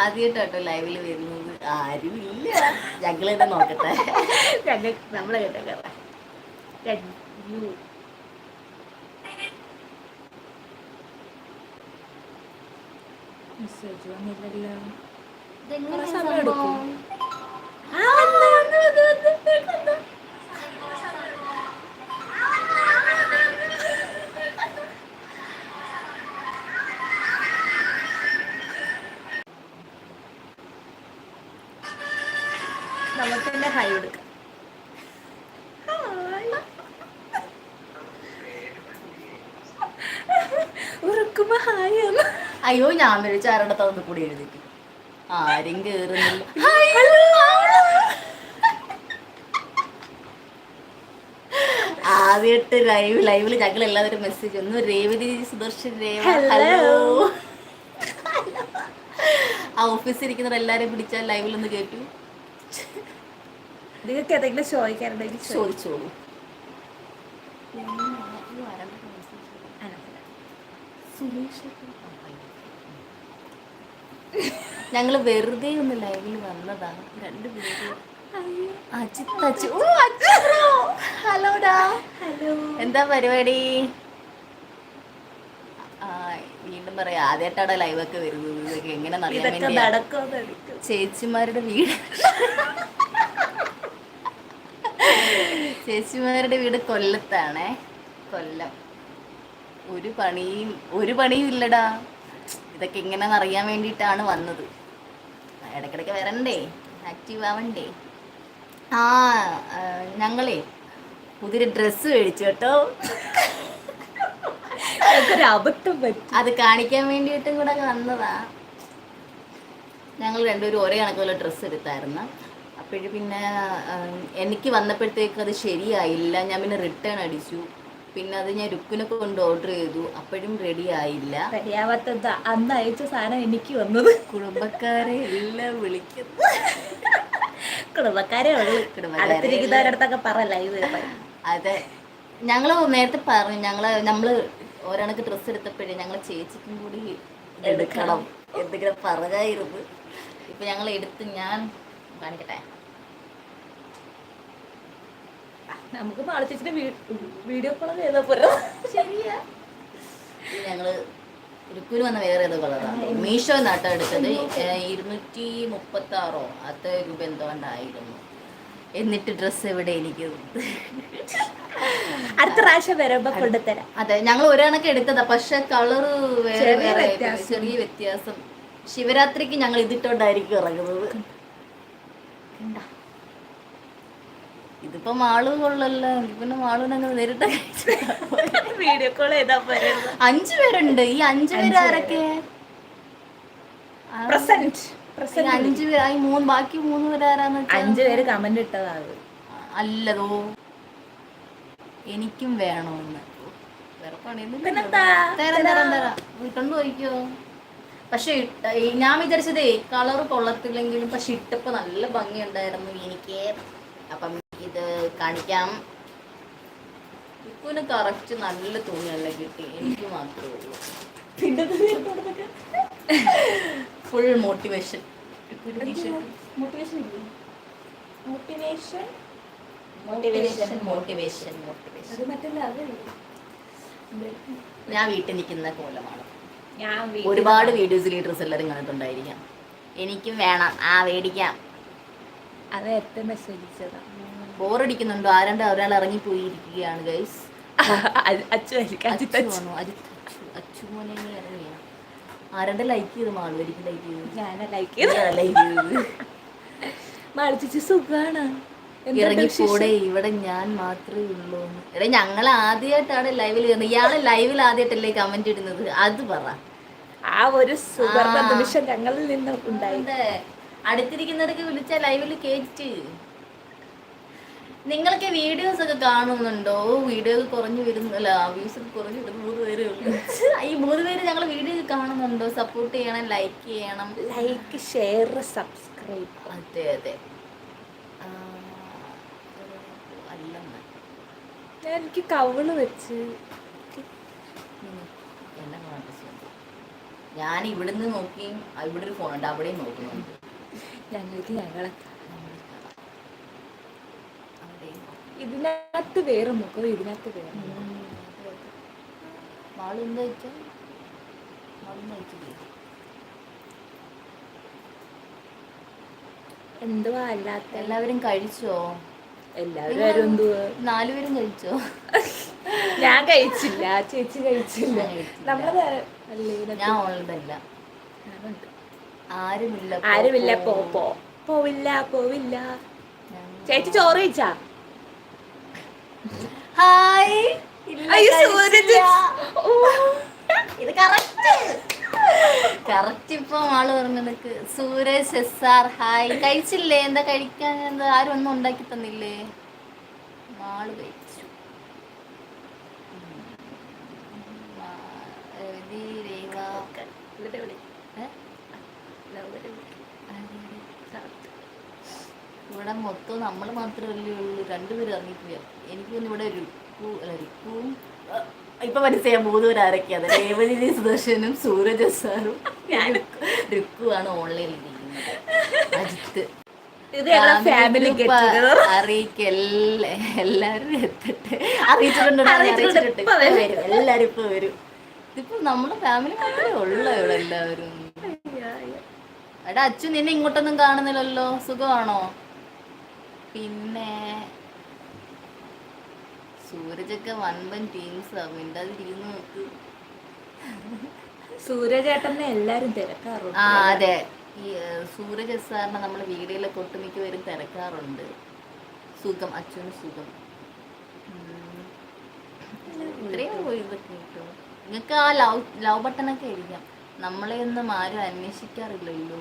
ആദ്യമായിട്ടോ ലൈവിൽ വരുന്നത് ആരും ഇല്ല ഞങ്ങൾ തന്നെ നോക്കട്ടെ. ഞങ്ങൾ നമ്മളെ കേട്ടേക്കാം യു മെസ്സേജ് വന്നില്ലല്ലോ. സമയം എടുക്കും. ഹായ് അയ്യോ ഞാൻ വിളിച്ച ആരുടെ തന്നു കൂടി എഴുതിക്കും. ആരും കേറുന്നില്ല. ആദ്യമായിട്ട് ലൈവ് ലൈവിൽ ഞങ്ങൾ എല്ലാവരും മെസ്സേജ് ഒന്ന് രേവതി സുദർശൻ രേവ. ഹലോ ആ ഓഫീസിൽ ഇരിക്കുന്നവർ എല്ലാരും പിടിച്ചാൽ ലൈവിൽ ഒന്ന് കേട്ടു. നിങ്ങൾക്ക് ഏതെങ്കിലും ചോദിക്കാറുണ്ടെങ്കിൽ ചോദിച്ചു ചോദിച്ചോളൂ ഞങ്ങൾ വെറുതെ ഒന്ന് ലൈവിൽ വന്നതാണ് രണ്ടുപേരും അജിത്ത് അജി. ഓ ഹലോടാ ഹലോ എന്താ പരിപാടി? ആ വീണ്ടും പറയാ. ആദ്യമായിട്ടാണ് ലൈവൊക്കെ വരുന്നത്? ഇതൊക്കെ എങ്ങനെ ചേച്ചിമാരുടെ വീട്. ചേച്ചിമാരുടെ വീട് കൊല്ലത്താണേ. കൊല്ലം. ഒരു പണിയും ഒരു പണിയും ഇല്ലടാ. ഇതൊക്കെ ഇങ്ങനെ അറിയാൻ വേണ്ടിയിട്ടാണ് വന്നത്. ഇടയ്ക്കിടയ്ക്ക് വരണ്ടേ? ആക്റ്റീവ് ആവണ്ടേ? ആ ഞങ്ങളെ ഞങ്ങളേ പുതിയൊരു ഡ്രസ്സ് മേടിച്ചു കേട്ടോ. ഒരു അബദ്ധം പറ്റി. അത് കാണിക്കാൻ വേണ്ടിയിട്ടും കൂടെ വന്നതാ. ഞങ്ങൾ രണ്ടുപേരും ഒരേ കണക്കുള്ള ഡ്രസ്സ് എടുത്തായിരുന്നു. അപ്പോഴും പിന്നെ എനിക്ക് വന്നപ്പോഴത്തേക്ക് അത് ശരിയായില്ല. ഞാൻ പിന്നെ റിട്ടേൺ അടിച്ചു. പിന്നെ അത് ഞാൻ രുക്കിനൊക്കെ കൊണ്ട് ഓർഡർ ചെയ്തു. അപ്പോഴും റെഡി ആയില്ല. റെഡിയാവാത്തത് അന്ന് അയച്ച സാധനം എനിക്ക് വന്നത്. കുടുംബക്കാരെ എല്ലാം വിളിക്കുന്നു. കുടുംബക്കാരെ ഉള്ളു കുടുംബക്കാരെ അടുത്തിരിക്കുന്നവരടുത്തൊക്കെ പറ ലൈവ് അതെ. ഞങ്ങൾ നേരത്തെ പറഞ്ഞു ഞങ്ങൾ നമ്മൾ ഒരാൾക്ക് ഡ്രസ്സ് എടുത്തപ്പോഴേ ഞങ്ങൾ ചേച്ചിക്കും കൂടി എടുക്കണം. എന്തെങ്കിലും പറയായിരുന്നു ഇപ്പൊ ഞങ്ങൾ എടുത്ത് ഞാൻ കാണിക്കട്ടെ? നമുക്ക് മാളച്ചേച്ചിന്റെ വീഡിയോ കോൾ ചെയ്താൽ പോരാ? ശരിയാ. ഞങ്ങൾ ഉരുക്കൂര് വന്ന വേറെ ഏതോ കളറാണ് മീഷോ നാട്ടോ എടുത്തത് ഇരുന്നൂറ്റി മുപ്പത്തി ആറോ അത്ര രൂപ എന്തോ ഉണ്ടായിരുന്നു. എന്നിട്ട് ഡ്രസ്സ് എവിടെ എനിക്ക് അടുത്ത പ്രാവശ്യം വരുമ്പോ കൊണ്ടുതരാം അതെ ഞങ്ങൾ ഒരെണ്ണക്ക് എടുത്തതാ പക്ഷെ കളറ് വേറെ ചെറിയ വേറെ വ്യത്യാസം. ചെറിയ വ്യത്യാസം. ശിവരാത്രിക്ക് ഞങ്ങൾ ഇതിട്ടോണ്ടായിരിക്കും ഇറങ്ങുന്നത്? ഇതിപ്പോ മാൾ കൊള്ളല്ലോ. പിന്നെ മാളുനങ്ങൾ നേരിട്ട് വീഡിയോ കോൾ ചെയ്താ പോരെ. അഞ്ചു പേരുണ്ട്. ഈ അഞ്ചു പേര് ആരൊക്കെ? പ്രസന്റ് അഞ്ചു പേര്. ഈ മൂന്ന് ബാക്കി മൂന്ന് പേര് ആരാന്ന് വെച്ചാ അഞ്ചു പേര് കമന്റ് ഇട്ടതാണ്. അല്ലതോ. എനിക്കും വേണമെന്ന്. വേറെ പണിയൊന്നും? തരാം തരാം തരാം. വീട്ടോണ്ട് പോയിക്കോ. പക്ഷെ ഞാൻ വിചാരിച്ചതേ കളർ കൊള്ളത്തില്ലെങ്കിലും പക്ഷെ ഇട്ടപ്പോ നല്ല ഭംഗിയുണ്ടായിരുന്നു എനിക്ക്. അപ്പം ഇത് കാണിക്കാം. ഇപ്പൊന്ന് കറക്റ്റ് നല്ല തുണിയല്ല കിട്ടി. എനിക്ക് മാത്രമേ ഉള്ളൂ. പിന്നെ full motivation motivation motivation motivation motivation motivation അത് മറ്റല്ല അത് ഞാൻ വീട്ടിൽ നിൽക്കുന്ന കോലമാണ്. ഒരുപാട് വീഡിയോസ് ലീഡേഴ്സ് ഡ്രസ്സ് എല്ലാവരും കണ്ടിട്ടുണ്ടായിരിക്കാം. എനിക്കും വേണം. ആ മേടിക്കാം. അത് എത്ര മെസ്സേജ് ബോറടിക്കുന്നുണ്ടോ? ആരണ്ട് ഒരാൾ ഇറങ്ങി പോയിരിക്കുകയാണ് ഗൈസ് അച്ചു ആയിരിക്കും. അജിത്ത് അച്ചു അച്ചു. മോനെ നീ ഇറങ്ങിയ? ആരണ്ട് ലൈക്ക് ചെയ്ത് മാളുമായിരിക്കും ലൈക്ക് ചെയ്ത് ഞാൻ ലൈക്ക് ചെയ്തു. ലൈക്ക് ചെയ്ത്. മളിച്ചിച്ച് സുഖാണ്. ഇറങ്ങിപ്പോടെ ഇവിടെ ഞാൻ മാത്രമേ ഉള്ളൂ. എടാ ഞങ്ങൾ ആദ്യമായിട്ടാണ് ലൈവിൽ കയറുന്നത് ഇയാൾ ലൈവിൽ ആദ്യമായിട്ടല്ലേ കമന്റ് ഇടുന്നത്. അത് പറ. ആ ഒരു സുവർണ നിമിഷം ഞങ്ങളിൽ നിന്ന് ഉണ്ടായി. ഉണ്ട്. അടുത്തിരിക്കുന്നവർക്ക് വിളിച്ച ലൈവിൽ കേറ്റ് നിങ്ങൾക്ക് വീഡിയോസ് ഒക്കെ കാണുന്നുണ്ടോ? വീഡിയോ കുറഞ്ഞു വരുന്നല്ല വ്യൂസ് ഒക്കെ കുറഞ്ഞു വരുന്ന. മൂന്ന് പേരേ ഉള്ളൂ. ഈ മൂന്ന് പേര് ഞങ്ങൾ വീഡിയോ കാണുന്നുണ്ടോ? സപ്പോർട്ട് ചെയ്യണം ലൈക്ക് ചെയ്യണം. ലൈക്ക് ഷെയർ സബ്സ്ക്രൈബ് അതെ അതെ. അല്ലെന്ന്. ഞാൻ എനിക്ക് കവൾ വെച്ച്. എന്നെ ഞാൻ ഇവിടുന്ന് നോക്കിയും ഇവിടെ ഒരു ഫോൺ ഉണ്ട്. അവിടെയും നോക്കി ഞങ്ങൾക്ക് ഞങ്ങളെ അവിടെയും നോക്കും. ഇതിനകത്ത് വേറെ മുഖം ഇതിനകത്ത് വേറെ അതെ, അതെ. വെച്ചാൽ എന്തുവാ അല്ലാത്ത? എല്ലാവരും കഴിച്ചോ? എല്ലാവരും എന്തുവാ? നാലുപേരും കഴിച്ചോ? ഞാൻ കഴിച്ചില്ല. ചേച്ചി കഴിച്ചില്ല. ഞാൻ നമ്മൾ അല്ലേ ഞാൻ ഓൾഡല്ല. ആരുമില്ല. ആരുമില്ല. പോ പോവില്ല പോവില്ല. ചേച്ചി ചോറ് കഴിച്ചാ? ഹായ്. ഇത് കറക്റ്റ് കറക്റ്റ് ഇപ്പൊ ആൾ പറഞ്ഞതൊക്കെ സൂരജ് എസ് ആർ ഹായ്. കഴിച്ചില്ലേ? എന്താ കഴിക്കാൻ? എന്താ? ആരും ഒന്നും ഉണ്ടാക്കി തന്നില്ലേ? ആൾ കഴിച്ചു. രേവ. ഇവിടെ മൊത്തം നമ്മൾ മാത്രമല്ലേ ഉള്ളൂ. രണ്ടുപേരും ഇറങ്ങിപ്പോയ എനിക്ക് പിന്നെ ഇവിടെ രുക്കു അല്ല രുക്കുവും ഇപ്പൊ മനസ്സിലായി. മൂന്നുപേരും ആരൊക്കെയാണ് രേവതി സുദർശനും സൂരജ് സാറും. രുക്കുവാണ് ഓൺലൈനിൽ ഇരിക്കുന്നത്. അജിത്ത്. എല്ലാവരും എത്തട്ടെ. അറിയിച്ചിട്ടുണ്ട്? വരും. എല്ലാരും ഇപ്പൊ വരും. ഇതിപ്പോ നമ്മുടെ ഫാമിലി മാത്രമേ ഉള്ളൂ ഇവിടെ എല്ലാവരും. എടാ അച്ചു നിന്നെ ഇങ്ങോട്ടൊന്നും കാണുന്നില്ലല്ലോ. സുഖമാണോ? പിന്നെ സൂരജൊക്കെ വൻപൻ ടീംസാ മിണ്ടാതിരിക്കുന്നു നോക്ക്. സൂര്യചേട്ടനെ എല്ലാരും തിരക്കാറുണ്ട്. ആ അതെ. ഈ സൂരജ് സാറിനെ നമ്മൾ വീടുകളിലെ ഒട്ടുമിക്കവരും തിരക്കാറുണ്ട്. സുഖം അച്ഛന് സുഖം. ഇത്രയും പോയി കിട്ടും നിങ്ങൾക്ക് ആ ലവ് ലവ് ബട്ടണൊക്കെ ആയിരിക്കാം. നമ്മളെ ഒന്നും ആരും അന്വേഷിക്കാറില്ലല്ലോ.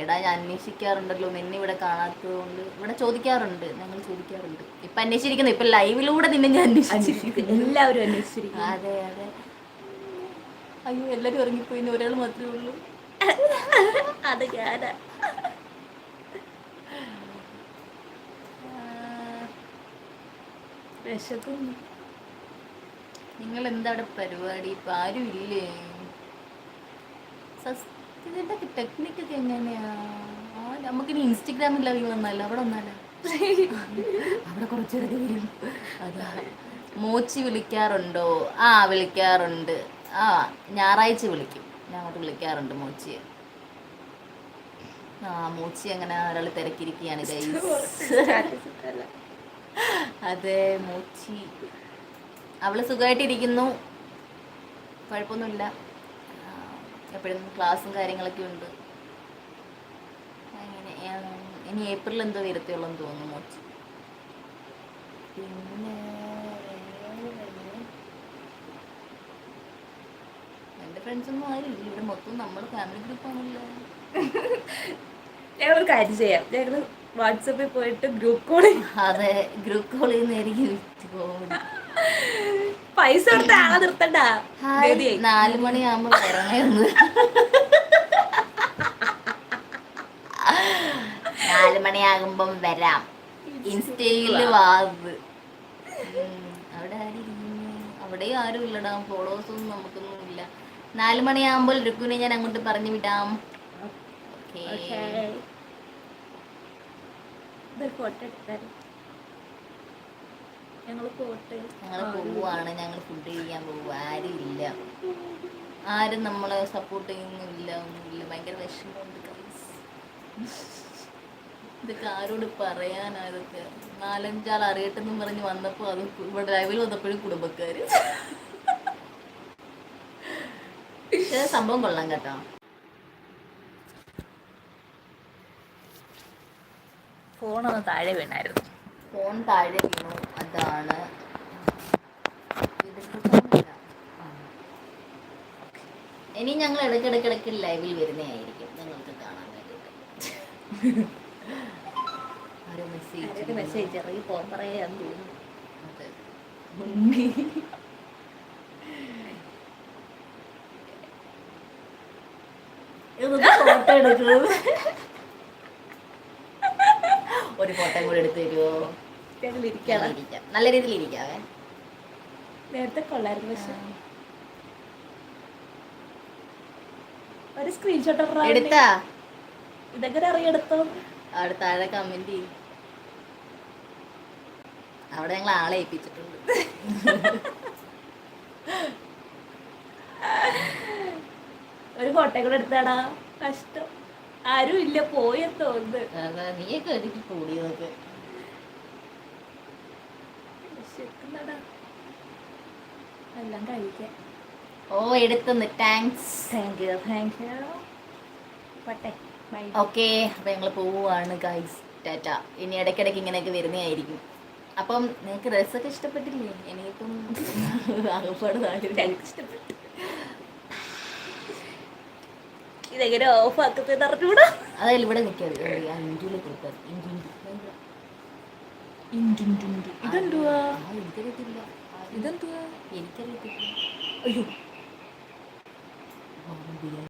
എടാ ഞാൻ അന്വേഷിക്കാറുണ്ടല്ലോ നിന്നെ ഇവിടെ കാണാത്തത് കൊണ്ട് ഇവിടെ ചോദിക്കാറുണ്ട് ഞങ്ങൾ ചോദിക്കാറുണ്ട്. ഇപ്പൊ അന്വേഷിച്ചിരിക്കുന്നു ഇപ്പൊ ലൈവിലൂടെ നിന്നെ ഞാൻ അന്വേഷിച്ചിരിക്കുന്നു. എല്ലാവരും അന്വേഷിച്ചിരിക്കുന്നു. അതെ അതെ. അയ്യോ എല്ലാരും ഇറങ്ങിപ്പോയി ഒരാൾ മാത്രമേ ഉള്ളൂ. അത് ഞാനാ. വിശക്കുന്നു. നിങ്ങൾ എന്താ അവിടെ പരിപാടി? ഇപ്പൊ ആരും ഇല്ലേ സത്യത്തിന്റെ ടെക്നിക്കൊക്കെ എങ്ങനെയാ? ആ നമുക്കിനി ഇൻസ്റ്റഗ്രാമിൽ ലൈവ് വന്നാലോ? അവിടെ വന്നാലോ? അവിടെ കുറച്ചേരൊക്കെ വരും. അതാ. മോച്ചി വിളിക്കാറുണ്ടോ? ആ വിളിക്കാറുണ്ട്. ആ ഞായറാഴ്ച വിളിക്കും. ഞാൻ അങ്ങോട്ട് വിളിക്കാറുണ്ട് മോച്ചിയെ. ആ മോച്ചി അങ്ങനെ ഒരാൾ തിരക്കിരിക്കുകയാണ് അതെ മോച്ചി. അവൾ സുഖമായിട്ടിരിക്കുന്നു. കുഴപ്പമൊന്നുമില്ല. എപ്പോഴും ക്ലാസ്സും കാര്യങ്ങളൊക്കെ ഉണ്ട്. അങ്ങനെ ഇനി ഏപ്രിൽ എന്തോ വരത്തുള്ളൂ എന്ന് തോന്നുന്നു മോച്ച്. പിന്നെ എന്റെ ഫ്രണ്ട്സൊന്നും ആരും ഇല്ല ഇവിടെ മൊത്തം നമ്മൾ ഫാമിലി ഗ്രൂപ്പ് ആണല്ലോ. ഞങ്ങളൊരു കാര്യം ചെയ്യാം. ഞങ്ങൾ വാട്സപ്പിൽ പോയിട്ട് ഗ്രൂപ്പ് കോൾ അതെ ഗ്രൂപ്പ് വിറ്റ് പോകുന്നത് പൈസ കൊടുത്ത ആളെ നിർത്തണ്ട. നാല് മണിയാകുമ്പോ വരണേന്ന് നാല് മണിയാകുമ്പം വരാം. ഇൻസ്റ്റയിൽ വാവ് അവിടെ അവിടെയും ആരും ഇല്ലടാ. ഫോളോവേഴ്സ് ഒന്നും നമുക്കൊന്നും ഇല്ല. നാല് മണിയാകുമ്പോൾ രുക്കുനെ ഞാൻ അങ്ങോട്ട് പറഞ്ഞു വിടാം. ഓക്കേ. ഫോട്ടോ എടുത്താലും? ഞങ്ങൾ പോട്ടെ. ഞങ്ങൾ പോവാണ്. ഞങ്ങൾ ഫുഡ് ചെയ്യാൻ പോകും ആരും ഇല്ല. ആരും നമ്മളെ സപ്പോർട്ട് ചെയ്യുന്നില്ല ഒന്നുമില്ല. ഭയങ്കര വിഷമമുണ്ട്. ഇതൊക്കെ ആരോട് പറയാനാ ഇതൊക്കെ? നാലഞ്ചാൾ അറിയട്ടെന്നും പറഞ്ഞ് വന്നപ്പോൾ അത് ഇവിടെ ലൈവിൽ വന്നപ്പോഴും കുടുംബക്കാര്. പക്ഷേ സംഭവം കൊള്ളാം കേട്ടോ. ഫോണൊന്ന് താഴെ വീണായിരുന്നു. ഫോൺ താഴെ വീണു. അതാണ് ഇത് കിട്ടുന്നില്ല. ആ. ഇനി ഞങ്ങൾ ഇടയ്ക്കിടയ്ക്കിടയ്ക്ക് ലൈവിൽ വരുന്നതായിരിക്കും നിങ്ങൾക്ക് കാണാൻ വേണ്ടിയിട്ട്. മെസ്സേജ് മെസ്സേജ് ഇറങ്ങി പോകാൻ പറയാൻ തോന്നുന്നു. ഒരു ഫോട്ടോ കൂടെ എടുത്തു തരുമോ ഇരിക്കാം നല്ല രീതിയിൽ ഇരിക്കാവേ. നേരത്തെ കൊള്ളായിരുന്നു പക്ഷെ. ഒരു സ്ക്രീൻഷോട്ട് എടുത്താ? ഇതൊക്കെ അറിയെടുത്തോ അവിടെ താഴെ കമന്റ് ചെയ്യും. അവിടെ ഞങ്ങൾ ആളെ ഏൽപ്പിച്ചിട്ടുണ്ട്. ഒരു ഫോട്ടോ കൂടെ എടുത്താടാ. കഷ്ടം. ആരും ഇല്ല പോയെന്ന് തോന്നുന്നു. നീയൊക്കെ ഒരിക്കൽ കൂടിയതൊക്കെ. എല്ലാം കഴിക്കാൻ ഓ എടുത്തു thanks thank you thank you പട്ടെ bye okay അപ്പൊ ഞങ്ങൾ പോവുകയാണ് ഗൈസ് ടാറ്റ ഇനി ഇടയ്ക്കിടയ്ക്ക് ഇങ്ങനെയൊക്കെ വരുന്നതായിരിക്കും. അപ്പം നിങ്ങൾക്ക് ഡ്രസ്സൊക്കെ ഇഷ്ടപ്പെട്ടില്ലേ? ഇനിയിപ്പം ആകപ്പാട് താല്പര്യം എനിക്ക് ഇഷ്ടപ്പെട്ടു ഇതെങ്ങനെ ഓഫ് ആക്കുന്നത് അറിഞ്ഞൂടാ? അതായത് ഇവിടെ നിൽക്കാതെ ഇന്ത്യയിൽ കൊടുക്കാറ് ഇതെന്തുവാ? എനിക്കറിയത്തില്ല. ഇതെന്തുവാ? എനിക്കറിയത്തില്ല. അയ്യോ.